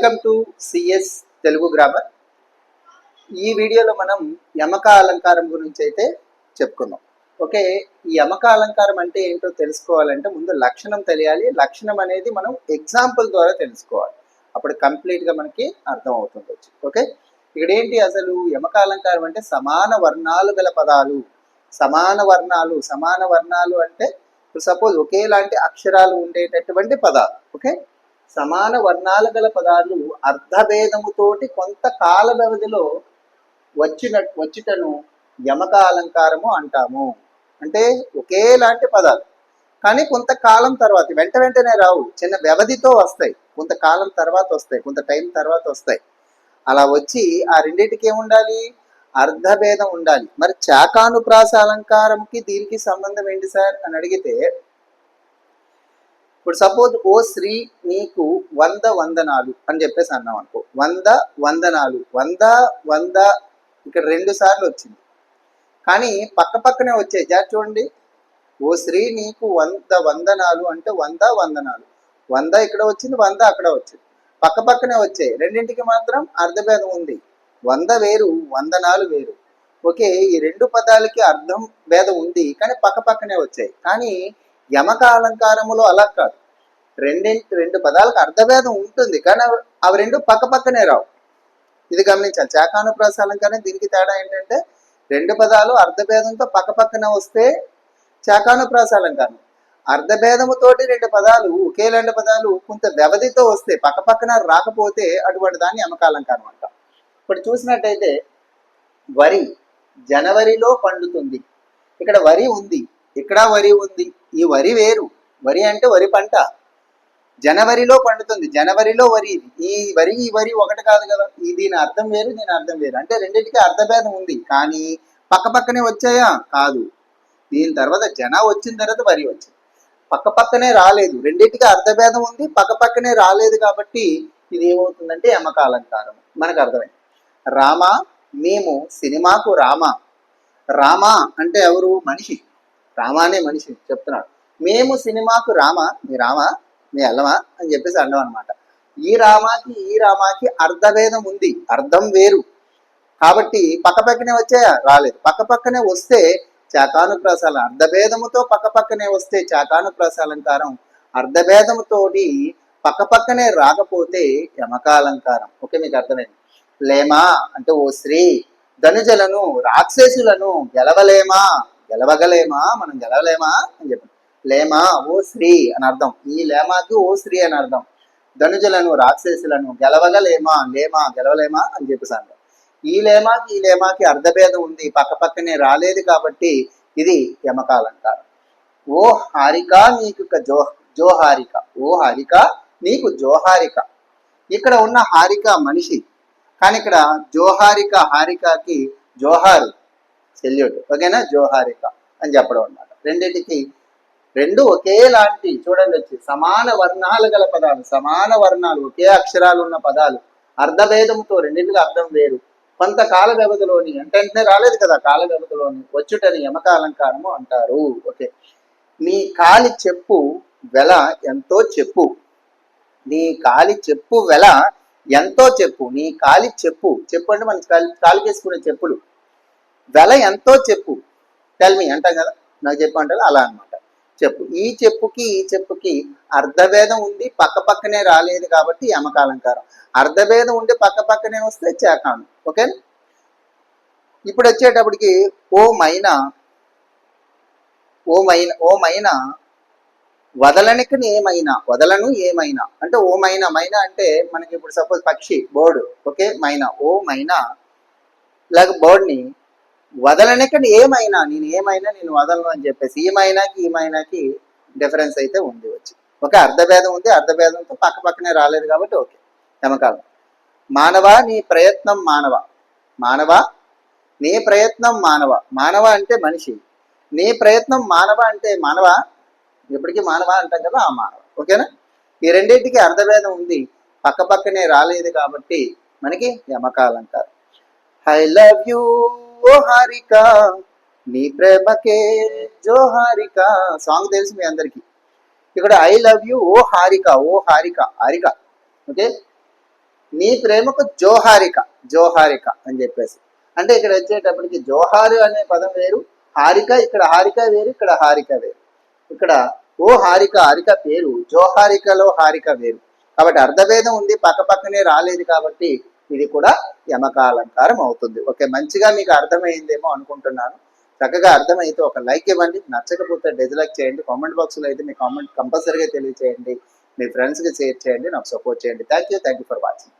Welcome to CS Telugu grammar. ఈ వీడియోలో మనం యమక అలంకారం గురించి అయితే చెప్పుకుందాం. ఓకే ఈ యమక అలంకారం అంటే ఏంటో తెలుసుకోవాలంటే ముందు లక్షణం తెలియాలి. లక్షణం అనేది మనం ఎగ్జాంపుల్ ద్వారా తెలుసుకోవాలి. అప్పుడు కంప్లీట్గా మనకి అర్థం అవుతుంది ఓకే ఇక్కడ ఏంటి అసలు యమక అలంకారం అంటే సమాన వర్ణాలు గల పదాలు. సమాన వర్ణాలు సమాన వర్ణాలు అంటే ఇప్పుడు సపోజ్ ఒకేలాంటి అక్షరాలు ఉండేటటువంటి పదాలు. ఓకే సమాన వర్ణాలు గల పదాలు అర్ధభేదముతోటి కొంత కాల వ్యవధిలో వచ్చిన వచ్చిటను యమక అలంకారము అంటాము. అంటే ఒకేలాంటి పదాలు. కానీ కొంతకాలం తర్వాత వెంట వెంటనే రావు. చిన్న వ్యవధితో వస్తాయి. కొంతకాలం తర్వాత వస్తాయి. కొంత టైం తర్వాత వస్తాయి. అలా వచ్చి ఆ రెండింటికి ఏముండాలి అర్ధభేదం ఉండాలి. మరి చాకానుప్రాస అలంకారంకి దీనికి సంబంధం ఏంటి సార్? అని అడిగితే ఇప్పుడు సపోజ్ ఓ శ్రీ నీకు వంద వందనాలు అని చెప్పేసి అన్నాం అనుకో. వంద వందనాలు. వంద వంద ఇక్కడ రెండు సార్లు వచ్చింది. కానీ పక్క పక్కనే వచ్చాయి. జాగ్రత్త చూడండి. ఓ శ్రీ నీకు వంద వందనాలు అంటే వంద వందనాలు. వంద ఇక్కడ వచ్చింది వంద అక్కడ వచ్చింది. పక్క పక్కనే వచ్చాయి. రెండింటికి మాత్రం అర్ధభేదం ఉంది. వంద వేరు వందనాలు వేరు. ఓకే ఈ రెండు పదాలకి అర్థం భేదం ఉంది. కానీ పక్క పక్కనే వచ్చాయి. కానీ యమక అలంకారములో అలా కాదు. రెండింటి రెండు పదాలకు అర్ధభేదం ఉంటుంది కానీ అవి- రెండు పక్క పక్కనే రావు. ఇది గమనించాలి. చాకానుప్రాస అలంకారం దీనికి తేడా ఏంటంటే రెండు పదాలు అర్ధభేదంతో పక్క పక్కన వస్తే చాకానుప్రాస అలంకారం. అర్ధభేదముతోటి రెండు పదాలు ఒకే రెండు పదాలు కొంత వ్యవధితో వస్తే పక్క పక్కన రాకపోతే అటువంటి దాన్ని యమక అలంకారం అంటాం. ఇప్పుడు చూసినట్టయితే వరి జనవరిలో పండుతుంది. ఇక్కడ వరి ఉంది ఇక్కడ వరి ఉంది ఈ వరి వేరు. వరి అంటే వరి పంట. జనవరిలో పండుతుంది. జనవరిలో వరి. ఈ వరి ఈ వరి ఒకటి కాదు కదా. ఈ దీని అర్థం వేరు దీని అర్థం వేరు. అంటే రెండింటికి అర్థభేదం ఉంది. కానీ పక్క పక్కనే వచ్చాయా? కాదు. దీని తర్వాత జన వచ్చిన తర్వాత వరి వచ్చింది. పక్క పక్కనే రాలేదు. రెండింటికి అర్థభేదం ఉంది. పక్క పక్కనే రాలేదు కాబట్టి ఇది ఏమవుతుందంటే యమక అలంకారం మనకు అర్థమైంది. రామ మేము సినిమాకు రామ. రామ అంటే ఎవరు? మనిషి. రామ అనే మనిషి చెప్తున్నాడు. మేము సినిమాకు రామ మీ రామ మీ అల్లమా అని చెప్పేసి అండం అనమాట ఈ రామాకి ఈ రామాకి అర్ధభేదం ఉంది. అర్థం వేరు. కాబట్టి పక్క పక్కనే వచ్చే రాలేదు. పక్క పక్కనే వస్తే చాకానుప్రాసాల అర్ధభేదముతో పక్క పక్కనే వస్తే చాతానుప్రాసాలంకారం అర్ధభేదముతోటి పక్క పక్కనే రాకపోతే యమకాలంకారం. ఓకే మీకు అర్థమైంది? లేమా అంటే ఓ స్త్రీ ధనుజలను రాక్షసులను గెలవలేమా? గెలవగలేమా? మనం గెలవలేమా? అని చెప్పాను లేమా? ఓ శ్రీ అని అర్థం. ఈ లేమాకి ఓ శ్రీ అని అర్థం. ధనుజులను రాక్షసులను గెలవగలేమా? లేమా? గెలవలేమా? అని చెప్పేసాను ఈ లేమాకి ఈ లేమాకి అర్ధభేదం ఉంది. పక్క పక్కనే రాలేదు కాబట్టి ఇది యమకాలంటారు ఓ హారిక నీకు జో జోహారిక ఓ హారిక నీకు జోహారిక ఇక్కడ ఉన్న హారిక మనిషి. కానీ ఇక్కడ జోహారిక హారికకి జోహారు. సెల్యూట్ ఓకేనా? జోహారిక అని చెప్పడం అన్నమాట. రెండింటికి రెండు ఒకేలాంటి చూడండి వచ్చి సమాన వర్ణాలు గల పదాలు. సమాన వర్ణాలు ఒకే అక్షరాలు ఉన్న పదాలు. అర్ధభేదంతో రెండింటికి అర్థం వేరు. కొంత కాల వ్యవధిలోని అంటే వెంటనే రాలేదు కదా కాల వ్యవధిలోని వచ్చుటని యమకాలంకారము అంటారు. ఓకే. నీ కాలి చెప్పు వెల ఎంతో చెప్పు. నీ కాలి చెప్పు వెల ఎంతో చెప్పు. నీ కాలి చెప్పు. చెప్పు అంటే మన కాలి కాలికి చెప్పులు. వెల ఎంతో చెప్పు. టెల్మీ అంటాం కదా? నాకు చెప్పు అంటే అలా అనమాట చెప్పు. ఈ చెప్పుకి ఈ చెప్పుకి అర్ధభేదం ఉంది పక్క పక్కనే రాలేదు కాబట్టి యమకాలంకారం. అర్ధభేదం ఉండి పక్క పక్కనే వస్తే చేకాను ఓకే ఇప్పుడు వచ్చేటప్పటికి ఓ మైన ఓ మైన ఓ మైన వదలనికి ఏమైనా వదలను ఏమైనా అంటే ఓ మైన మైన అంటే మనకి ఇప్పుడు సపోజ్ పక్షి బోర్డు. ఓకే మైన ఓ మైన. లేక బోర్డ్ని వదలనిక ఏమైనా నేను ఏమైనా నేను వదలను అని చెప్పేసి ఈ ఈమైనాకి ఈ డిఫరెన్స్ అయితే ఉంది వచ్చి. ఒక అర్ధభేదం ఉంది అర్ధభేదంతో పక్క పక్కనే రాలేదు కాబట్టి ఓకే. యమకాలం మానవ నీ ప్రయత్నం మానవ? మానవ నీ ప్రయత్నం మానవ? మానవ అంటే మనిషి. నీ ప్రయత్నం మానవ అంటే మానవ. ఎప్పటికీ మానవ అంటాం కదా ఆ మానవ. ఓకేనా? ఈ రెండింటికి అర్ధభేదం ఉంది. పక్క పక్కనే రాలేదు కాబట్టి మనకి యమకాలంటారు ఐ లవ్ యూ ఓ హారిక నీ ప్రేమకే జో హారిక సాంగ్ తెలుసు మీ అందరికి. ఇక్కడ I love you oh Harika oh Harika Harika. Okay నీ ప్రేమకు జోహారిక జోహారిక అని చెప్పేసి. అంటే ఇక్కడ వచ్చేటప్పటికి జోహారు అనే పదం వేరు హారిక ఇక్కడ హారిక వేరు ఇక్కడ హారిక వేరు. ఇక్కడ ఓ హారిక హారిక పేరు జోహారికలో హారిక వేరు. కాబట్టి అర్ధభేదం ఉంది పక్క పక్కనే రాలేదు కాబట్టి ఇది కూడా యమకాలంకారం అవుతుంది. ఓకే మంచిగా మీకు అర్థమైందేమో అనుకుంటున్నాను. చక్కగా అర్థమైతే ఒక లైక్ ఇవ్వండి. నచ్చకపోతే డిజ్లైక్ చేయండి. కామెంట్ బాక్స్లో అయితే మీ కామెంట్ కంపల్సరీగా తెలియచేయండి. మీ ఫ్రెండ్స్కి షేర్ చేయండి. నాకు సపోర్ట్ చేయండి. Thank you. Thank you for watching.